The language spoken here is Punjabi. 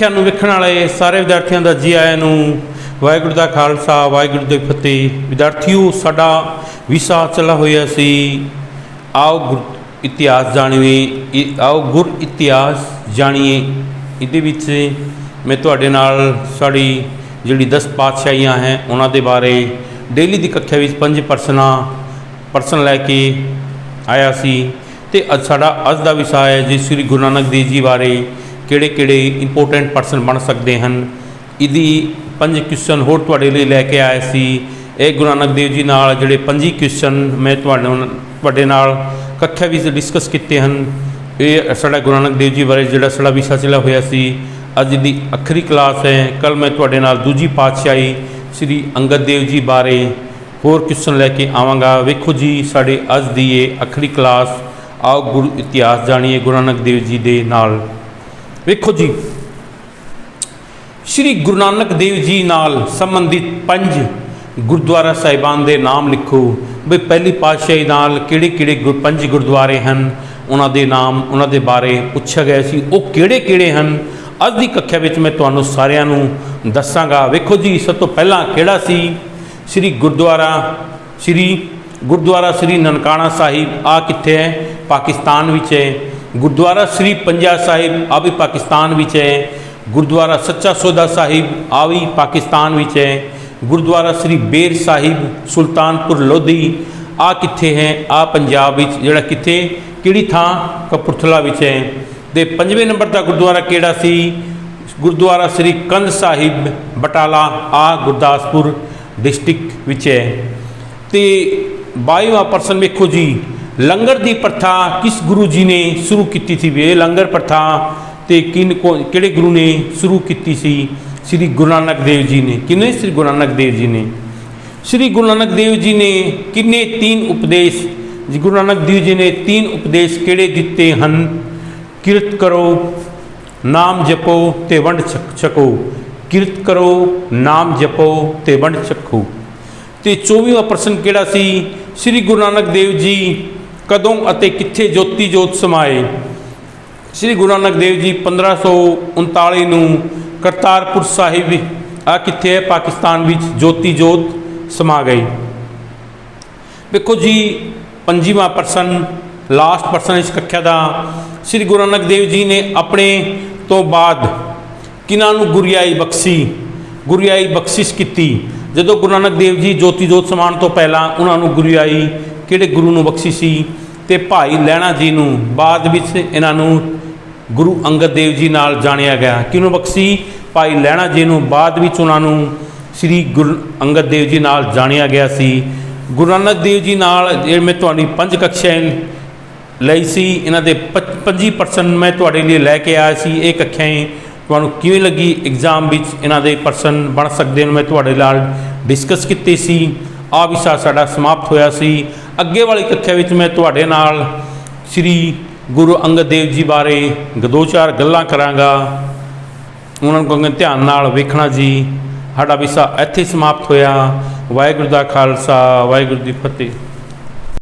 ਸਿੱਖਿਆ ਨੂੰ ਵੇਖਣ ਵਾਲੇ ਸਾਰੇ ਵਿਦਿਆਰਥੀਆਂ ਦਾ ਜੀ ਆਇਆਂ ਨੂੰ ਵਾਹਿਗੁਰੂ ਦਾ ਖਾਲਸਾ, ਵਾਹਿਗੁਰੂ ਦੀ ਫਤਿਹ। ਵਿਦਿਆਰਥੀਓ, ਸਾਡਾ ਵਿਸ਼ਾ ਚੱਲਾ ਹੋਇਆ ਸੀ। ਆਓ ਗੁਰ ਇਤਿਹਾਸ ਜਾਣੀਏ ਆਓ ਗੁਰ ਇਤਿਹਾਸ ਜਾਣੀਏ। ਇਹਦੇ ਵਿੱਚ ਮੈਂ ਤੁਹਾਡੇ ਨਾਲ ਸਾਡੀ ਜਿਹੜੀ 10 ਪਾਤਸ਼ਾਹੀਆਂ ਹੈ, ਉਹਨਾਂ ਦੇ ਬਾਰੇ ਡੇਲੀ ਦੀ ਕੱਖਿਆ ਵਿੱਚ ਪੰਜ ਪਰਸਨਾਂ, ਪਰਸਨ ਲੈ ਕੇ ਆਇਆ ਸੀ। ਤੇ ਅੱਜ ਸਾਡਾ ਅੱਜ ਦਾ ਵਿਸ਼ਾ ਹੈ ਜੀ, ਸ੍ਰੀ ਗੁਰੂ ਨਾਨਕ ਦੇਵ ਜੀ ਬਾਰੇ ਕਿਹੜੇ ਕਿਹੜੇ ਇੰਪੋਰਟੈਂਟ ਪਰਸਨ ਬਣ ਸਕਦੇ ਹਨ। ਇਹਦੀ ਪੰਜ ਕੁਐਸਚਨ ਹੋਰ ਤੁਹਾਡੇ ਲਈ ਲੈ ਕੇ ਆਏ ਸੀ। ਇਹ ਗੁਰੂ ਨਾਨਕ ਦੇਵ ਜੀ ਨਾਲ ਜਿਹੜੇ ਪੰਜੀ ਕੁਐਸਚਨ ਮੈਂ ਤੁਹਾਨੂੰ ਤੁਹਾਡੇ ਨਾਲ ਕੱਖਿਆ ਵਿੱਚ ਡਿਸਕਸ ਕੀਤੇ ਹਨ। ਇਹ ਸਾਡਾ ਗੁਰੂ ਨਾਨਕ ਦੇਵ ਜੀ ਬਾਰੇ ਜਿਹੜਾ ਸਾਡਾ ਵਿਸ਼ਾ ਚੱਲਿਆ ਹੋਇਆ ਸੀ। ਅੱਜ ਦੀ ਆਖਰੀ ਕਲਾਸ ਹੈ। ਕੱਲ ਮੈਂ ਤੁਹਾਡੇ ਨਾਲ ਦੂਜੀ ਪਾਤਸ਼ਾਹੀ ਸ੍ਰੀ ਅੰਗਦ ਦੇਵ ਜੀ ਬਾਰੇ ਹੋਰ ਕੁਐਸਚਨ ਲੈ ਕੇ ਆਵਾਂਗਾ। ਵੇਖੋ ਜੀ, ਸਾਡੇ ਅੱਜ ਦੀ ਇਹ ਆਖਰੀ ਕਲਾਸ ਆਓ ਗੁਰੂ ਇਤਿਹਾਸ ਜਾਣੀਏ ਗੁਰੂ ਨਾਨਕ ਦੇਵ ਜੀ ਦੇ ਨਾਲ। ਵੇਖੋ ਜੀ। ਸ਼੍ਰੀ ਗੁਰੂ ਨਾਨਕ ਦੇਵ ਜੀ ਨਾਲ ਸੰਬੰਧਿਤ ਪੰਜ ਗੁਰਦੁਆਰਾ ਸਾਹਿਬਾਨ ਦੇ ਨਾਮ ਲਿਖੋ। ਵੀ ਪਹਿਲੀ ਪਾਤਸ਼ਾਹੀ ਨਾਲ ਕਿਹੜੇ ਕਿਹੜੇ ਗੁਰ- ਪੰਜ ਗੁਰਦੁਆਰੇ ਹਨ? ਉਹਨਾਂ ਦੇ ਨਾਮ, ਉਹਨਾਂ ਦੇ ਬਾਰੇ ਪੁੱਛਿਆ ਗਿਆ ਸੀ। ਉਹ ਕਿਹੜੇ ਕਿਹੜੇ ਹਨ? ਅੱਜ ਦੀ ਕੱਖਿਆ ਵਿੱਚ ਮੈਂ ਤੁਹਾਨੂੰ ਸਾਰਿਆਂ ਨੂੰ ਦੱਸਾਂਗਾ। ਵੇਖੋ ਜੀ, ਸਭ ਤੋਂ ਪਹਿਲਾਂ ਕਿਹੜਾ ਸੀ? ਸ੍ਰੀ ਗੁਰਦੁਆਰਾ ਸ੍ਰੀ ਗੁਰਦੁਆਰਾ ਸ੍ਰੀ ਨਨਕਾਣਾ ਸਾਹਿਬ। ਆ ਕਿੱਥੇ ਹੈ? ਪਾਕਿਸਤਾਨ ਵਿੱਚ ਹੈ। ਗੁਰਦੁਆਰਾ ਸ੍ਰੀ ਪੰਜਾ ਸਾਹਿਬ, ਆ ਵੀ ਪਾਕਿਸਤਾਨ ਵਿੱਚ ਹੈ। ਗੁਰਦੁਆਰਾ ਸੱਚਾ ਸੌਦਾ ਸਾਹਿਬ, ਆ ਵੀ ਪਾਕਿਸਤਾਨ ਵਿੱਚ ਹੈ। ਗੁਰਦੁਆਰਾ ਸ੍ਰੀ ਬੇਰ ਸਾਹਿਬ, ਸੁਲਤਾਨਪੁਰ ਲੋਧੀ, ਆ ਕਿੱਥੇ ਹੈ? ਆ ਪੰਜਾਬ ਵਿੱਚ, ਜਿਹੜਾ ਕਿੱਥੇ? ਕਿਹੜੀ ਥਾਂ? ਕਪੂਰਥਲਾ ਵਿੱਚ ਹੈ। ਤੇ ਪੰਜਵੇਂ ਨੰਬਰ ਦਾ ਗੁਰਦੁਆਰਾ ਕਿਹੜਾ ਸੀ? ਗੁਰਦੁਆਰਾ ਸ੍ਰੀ ਕੰਧ ਸਾਹਿਬ, ਬਟਾਲਾ, ਆ ਗੁਰਦਾਸਪੁਰ ਡਿਸਟ੍ਰਿਕਟ ਵਿੱਚ ਹੈ। ਤੇ 22ਵਾਂ ਪਰਸਨ ਵੇਖੋ ਜੀ ਲੰਗਰ ਦੀ ਪ੍ਰਥਾ ਕਿਸ ਗੁਰੂ ਜੀ ਨੇ ਸ਼ੁਰੂ ਕੀਤੀ ਸੀ? ਵੀ ਇਹ ਲੰਗਰ ਪ੍ਰਥਾ ਤੇ ਕਿਨ ਕਿਹੜੇ ਗੁਰੂ ਨੇ ਸ਼ੁਰੂ ਕੀਤੀ ਸੀ? ਸ੍ਰੀ ਗੁਰੂ ਨਾਨਕ ਦੇਵ ਜੀ ਨੇ। ਕਿਨੇ ਸ੍ਰੀ ਗੁਰੂ ਨਾਨਕ ਦੇਵ ਜੀ ਨੇ? ਸ੍ਰੀ ਗੁਰੂ ਨਾਨਕ ਦੇਵ ਜੀ ਨੇ ਕਿੰਨੇ ਤਿੰਨ ਉਪਦੇਸ਼? ਗੁਰੂ ਨਾਨਕ ਦੇਵ ਜੀ ਨੇ ਤਿੰਨ ਉਪਦੇਸ਼ ਕਿਹੜੇ ਦਿੱਤੇ ਹਨ? ਕਿਰਤ ਕਰੋ, ਨਾਮ ਜਪੋ ਤੇ ਵੰਡ ਛਕ- ਛਕੋ। ਕਿਰਤ ਕਰੋ, ਨਾਮ ਜਪੋ ਤੇ ਵੰਡ ਛਕੋ। ਤੇ 24ਵਾਂ ਪ੍ਰਸ਼ਨ ਕਿਹੜਾ ਸੀ? ਸ੍ਰੀ ਗੁਰੂ ਨਾਨਕ ਦੇਵ ਜੀ ਕਦੋਂ ਅਤੇ ਕਿੱਥੇ ਜੋਤੀ ਜੋਤ ਸਮਾਏ? ਸ੍ਰੀ ਗੁਰੂ ਨਾਨਕ ਦੇਵ ਜੀ 1539 ਨੂੰ ਕਰਤਾਰਪੁਰ ਸਾਹਿਬ ਆ ਕਿੱਥੇ ਹੈ? ਪਾਕਿਸਤਾਨ ਵਿੱਚ ਜੋਤੀ ਜੋਤ ਸਮਾ ਗਈ। ਵੇਖੋ ਜੀ, ਪੰਜਵਾਂ ਪਰਸਨ ਲਾਸਟ ਪਰਸਨ ਇਸ ਕੱਖਿਆ ਦਾ, ਸ੍ਰੀ ਗੁਰੂ ਨਾਨਕ ਦੇਵ ਜੀ ਨੇ ਆਪਣੇ ਤੋਂ ਬਾਅਦ ਕਿਨਾਂ ਨੂੰ ਗੁਰਿਆਈ ਬਖਸ਼ੀ? ਗੁਰਿਆਈ ਬਖਸ਼ਿਸ਼ ਕੀਤੀ। ਜਦੋਂ ਗੁਰੂ ਨਾਨਕ ਦੇਵ ਜੀ ਜੋਤੀ ਜੋਤ ਸਮਾਨ ਤੋਂ ਪਹਿਲਾਂ ਉਹਨਾਂ ਨੂੰ ਗੁਰਿਆਈ ਕਿਹੜੇ ਗੁਰੂ ਨੂੰ ਬਖਸ਼ੀ ਸੀ? ਤੇ ਭਾਈ ਲੈਣਾ ਜੀ ਨੂੰ ਬਾਅਦ ਵਿੱਚ ਇਹਨਾਂ ਨੂੰ ਗੁਰੂ ਅੰਗਦ ਦੇਵ ਜੀ ਨਾਲ ਜਾਣਿਆ ਗਿਆ। ਕਿਉਂ ਬਖਸ਼ੀ? ਭਾਈ ਲੈਣਾ ਜੀ ਨੂੰ ਬਾਅਦ ਵਿੱਚ ਉਹਨਾਂ ਨੂੰ ਸ੍ਰੀ ਗੁਰੂ ਅੰਗਦ ਦੇਵ ਜੀ ਨਾਲ ਜਾਣਿਆ ਗਿਆ ਸੀ। ਗੁਰੂ ਨਾਨਕ ਦੇਵ ਜੀ ਨਾਲ ਜੇ ਮੈਂ ਤੁਹਾਡੀ ਪੰਜ ਕਕਸ਼ਾ ਲਈ ਸੀ। ਇਹਨਾਂ ਦੇ 25% ਮੈਂ ਤੁਹਾਡੇ ਲਈ ਲੈ ਕੇ ਆਇਆ ਸੀ। ਇਹ ਕਕਸ਼ਾਏ ਤੁਹਾਨੂੰ ਕਿਵੇਂ ਲੱਗੀ? ਐਗਜ਼ਾਮ ਵਿੱਚ ਇਹਨਾਂ ਦੇ ਪਰਸਨ ਬਣ ਸਕਦੇ ਨੇ ਮੈਂ ਤੁਹਾਡੇ ਨਾਲ ਡਿਸਕਸ ਕੀਤੀ ਸੀ। ਆ ਵਿਸ਼ਾ ਸਾਡਾ ਸਮਾਪਤ ਹੋਇਆ ਸੀ। ਅੱਗੇ ਵਾਲੀ ਕक्षा ਵਿੱਚ ਮੈਂ ਤੁਹਾਡੇ ਨਾਲ ਸ੍ਰੀ ਗੁਰੂ ਅੰਗਦ ਦੇਵ ਜੀ ਬਾਰੇ ਦੋ ਚਾਰ ਗੱਲਾਂ ਕਰਾਂਗਾ। ਉਹਨਾਂ ਨੂੰ ਕਹਾਂਗਾ ਧਿਆਨ ਨਾਲ ਵੇਖਣਾ ਜੀ। ਸਾਡਾ ਵਿਸ਼ਾ ਇੱਥੇ ਸਮਾਪਤ ਹੋਇਆ। ਵਾਹਿਗੁਰੂ ਦਾ ਖਾਲਸਾ, ਵਾਹਿਗੁਰੂ ਦੀ ਫਤਿਹ।